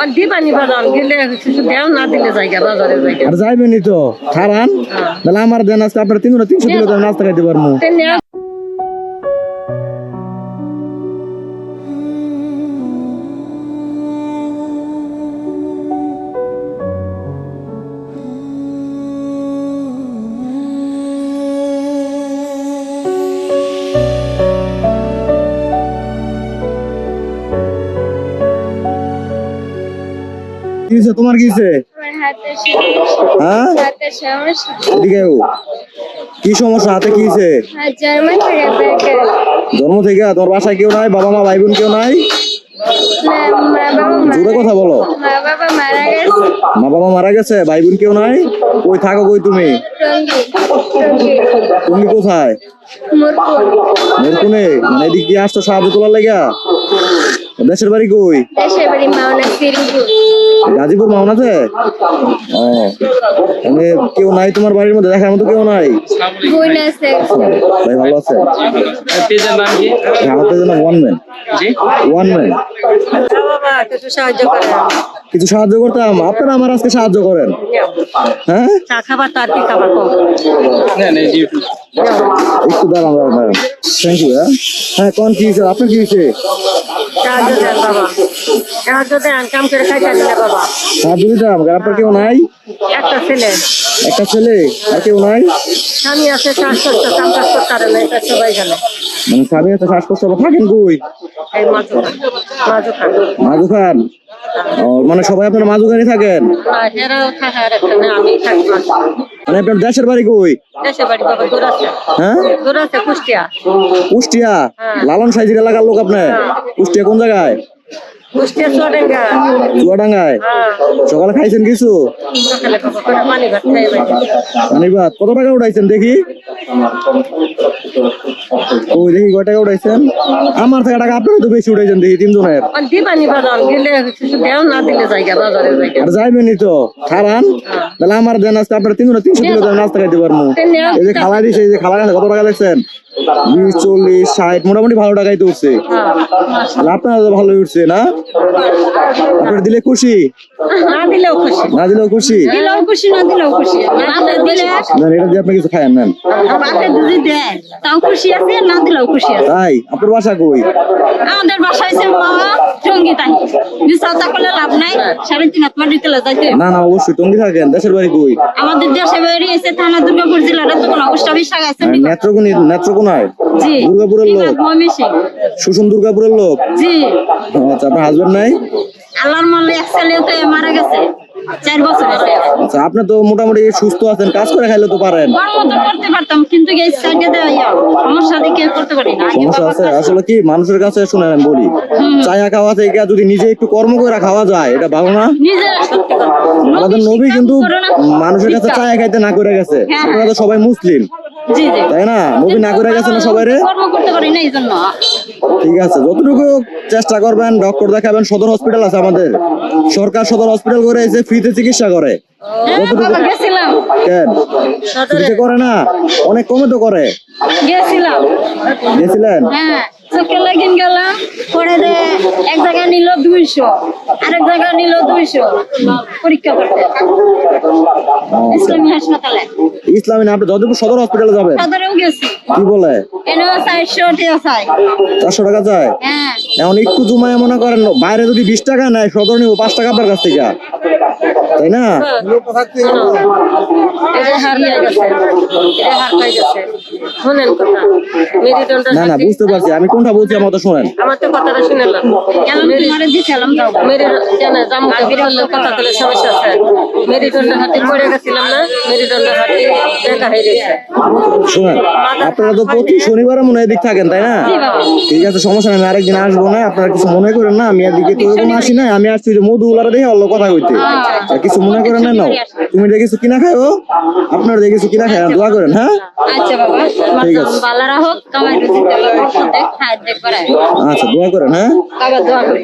আর দিবানি বাজার গেলে কিছু দেও না দিলে জায়গা বাজারে জায়গা। আর যাইবেনি তো খারান? তাহলে আমার দেন আজকে আপনার তিনশো তিনশো কিলো নাস্তা খাইতে পারব। তেনে কি হয়েছে? তোমার কি হয়েছে? আমার হাতের সমস্যা। হ্যাঁ। কি সমস্যা? হাতে কি হয়েছে? হাত জন্ম থেকে তোমার বাসায় কেউ নাই? বাবা মা ভাই বোন কেউ নাই? জোরে কথা বলো। মা বাবা মারা গেছে। ভাই বোন কেউ নাই? কই থাকো কই তুমি? তুমি কোথায়? মুরকুনে মানে এদিক দিয়ে আসতো সাহায্য তোলার লেগা? দেশের বাড়ি কই? দেশের বাড়ি মাওনা শ্রীপুর গাজীপুর মাওনাতে? মানে কেউ নাই তোমার বাড়ির মধ্যে? দেখার মতো কেউ নাই? ভাই ভালো আছে? পেজের নাম জন্য ওয়ান ম্যান ওয়ান ম্যান কিছু সাহায্য কিছু সাহায্য করতাম? আপনারা আমার আজকে সাহায্য করেন। হ্যাঁ? কি খাবার একটু দাঁড়ান দাঁড়ান থ্যাংক ইউ হ্যাঁ? হ্যাঁ কোন কি হয়েছে? আপনার কি হয়েছে? সাহায্য দেন দেন কাম করে খাইতে দিলে বাবা সাহায্য দিতাম আপনার কেউ নাই একটা ছেলে একটা ছেলে নাই স্বামী আছে শ্বাসকষ্ট কাম কাজ করতে পারে না এটা সবাই জানে মানে স্বামী মাজু খান। মানে সবাই আপনার মাঝখানে খানি থাকেন থাকি মাজু মানে আপনার দেশের বাড়ি কই? হ্যাঁ? কুষ্টিয়া। কুষ্টিয়া? হ্যাঁ। লালন সাইজের এলাকার লোক আপনার? কুষ্টিয়া কোন জায়গায়? চুয়াডাঙ্গায়? হ্যাঁ। সকালে খাইছেন কিছু? পানি ভাত কত টাকা উঠাইছেন দেখি? ওই দেখি কয় টাকা উঠাইছেন? আমার থেকে টাকা আপনারা তো বেশি উঠাইছেন দেখি তিনজনের আর দিবানি বাজার গেলে কিছু দেও না দিলে জায়গা বাজারে জায়গা। আর যাইবেনি তো। খারান? তাহলে আমার দেন আজকে আপনারা তিনজনের তিনশো কিলো নাস্তা খাইতে পারব এই যে খালা দিছে এই যে খালা কত টাকা দেখছেন বিশ চল্লিশ ষাট মোটামুটি ভালো টাকাই তো উঠছে আপনারা তো ভালোই উঠছে না? আপনার দিলে খুশি? না দিলেও খুশি। না দিলেও খুশি? দিলেও খুশি না দিলেও খুশি। না দিলে না এটা দিয়ে আপনি কিছু খাইয়েন নেন। বাপে যদি দেয় তাও খুশি আছে না দিলেও খুশি আছে। তাই? আপনার বাসা কই? আমাদের বাসায় যে মা জঙ্গি তাই। বিচারটা করলে লাভ নাই সাড়ে তিন হাত মাটি তেলে যাইতে না না অবশ্যই টঙ্গি থাকেন দেশের বাড়ি কই? আমাদের দেশে বেরিয়ে এসে থানা দুর্গাপুর জেলার অবস্থা আছে নেত্রকোনি নেত্রকোনায় জি। দুর্গাপুরের লোক? সুষুন দুর্গাপুরের লোক? জি। আচ্ছা আপনার হাজবেন্ড নাই? আল্লাহর এক তো মারা গেছে। চার বছর আচ্ছা আপনি তো মোটামুটি সুস্থ আছেন কাজ করে খাইলে তো পারেন। করতে পারতাম কিন্তু এই সাইডে সমস্যা দেখে করতে পারি না। সমস্যা আছে আসলে কি মানুষের কাছে শুনে আমি বলি চায়া খাওয়া থেকে যদি নিজে একটু কর্ম করে খাওয়া যায় এটা ভালো না। আমাদের নবী কিন্তু মানুষের কাছে চায়া খাইতে না করে গেছে। হ্যাঁ। আপনারা তো সবাই মুসলিম। তাই না? নবী না করে গেছে না সবাই কর্ম করতে পারি না এই জন্য। ঠিক আছে যতটুকু চেষ্টা করবেন ডক্টর দেখাবেন সদর হসপিটাল আছে আমাদের। সরকার সদর হসপিটাল করে এসে ফ্রিতে চিকিৎসা করে। হ্যাঁ করে না? অনেক কমে তো করে। গেছিলাম। গেছিলেন? হ্যাঁ গেলাম পরে দে এক জায়গায় নিল দুইশো। আরেক জায়গায় নিল দুইশো। পরীক্ষা করতে। ইসলামী হাসপাতালে। ইসলামী না আপনি যতটুকু সদর হসপিটালে যাবেন। সদরেও গেছি। কি বলে? চারশো টিয়া চাই চারশো টাকা যায় হ্যাঁ। এখন একটু জমায় মনে করেন বাইরে যদি বিশ টাকা নেয় সদর নিব পাঁচ টাকা আপনার কাছ থেকে। তাই না? এটা হারিয়ে গেছে। হার খাই গেছে। শোনেন কথা। না না বুঝতে পারছি। আমি কোনটা বলছি আমার তো শোনেন। আমার তো কথাটা মেরে বললে কথা বলে সমস্যা আছে। মেরুদণ্ড হাতে পড়ে গেছিলাম না। মেরুদণ্ড হাতে দেখা হয়ে গেছে। শোনেন আপনারা তো প্রতি শনিবারে মনে হয় এদিক থাকেন তাই না? ঠিক আছে সমস্যা নেই আমি আরেকদিন আসব না। আপনারা কিছু মনে করেন না আমি এদিকে তো এরকম আসি না আমি আসছি যে মধু উলারে দেখে অল্প কথা কইতে। আর কিছু মনে করেন না নাও। তুমি দেখেছ কিনা খাও আপনারা দেখেছ কিনা খাই দোয়া করেন হ্যাঁ? আচ্ছা বাবা। ঠিক আছে। কামাই খায় দেখ আচ্ছা দোয়া করেন হ্যাঁ? দোয়া করি